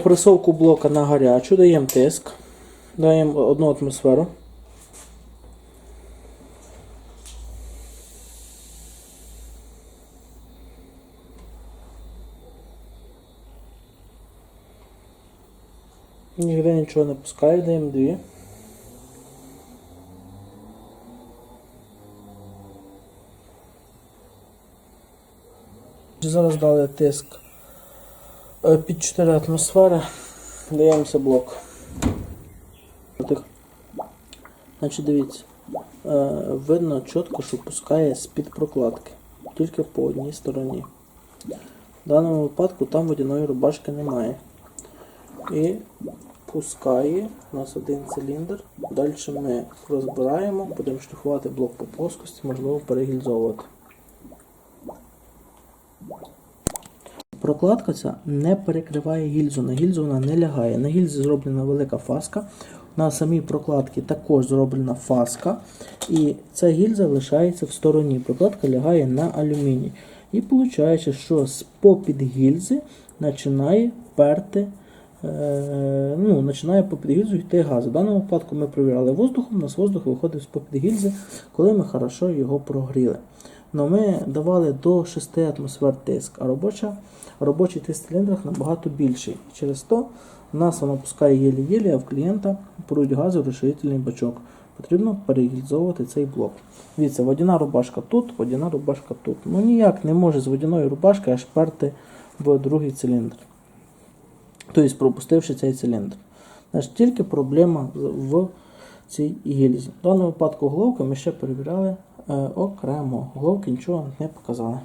опресовку блока на гарячу, даємо тиск, даємо одну атмосферу. Ніде нічого не пускає, даємо дві. Зараз дали тиск під 4 атмосфери. Даємося блок. Значить, дивіться. Е, Видно чітко, що пускає з-під прокладки. Тільки по одній стороні. В даному випадку там водяної рубашки немає. І пускає у нас один циліндр. Далі ми розбираємо, будемо шліфувати блок по плоскості, можливо перегільзовувати. Прокладка ця не перекриває гільзу, на гільзу вона не лягає. На гільзі зроблена велика фаска. На самій прокладці також зроблена фаска. І ця гільза лишається в стороні. Прокладка лягає на алюміній. І виходить, що з попід гільзи починає перти. е, Ну, починає попід гільзу йти газ. В даному випадку ми провіряли воздухом, у нас воздух виходив з попід гільзи, коли ми хорошо його прогріли. Но ми давали до 6 атмосфер тиск, а робоча, робочий тиск в циліндрах набагато більший. Через то нас воно пускає єлі-єлі, а в клієнта порують гази в розширительний бачок. Потрібно перегільзовувати цей блок. Дивіться, водяна рубашка тут, водяна рубашка тут. Ну ніяк не може з водяної рубашки аж перти в другий циліндр. Тобто пропустивши цей циліндр. Значить, тільки проблема в цій гільзі. В даному випадку головки ми ще перевіряли окремо. Головки нічого не показали.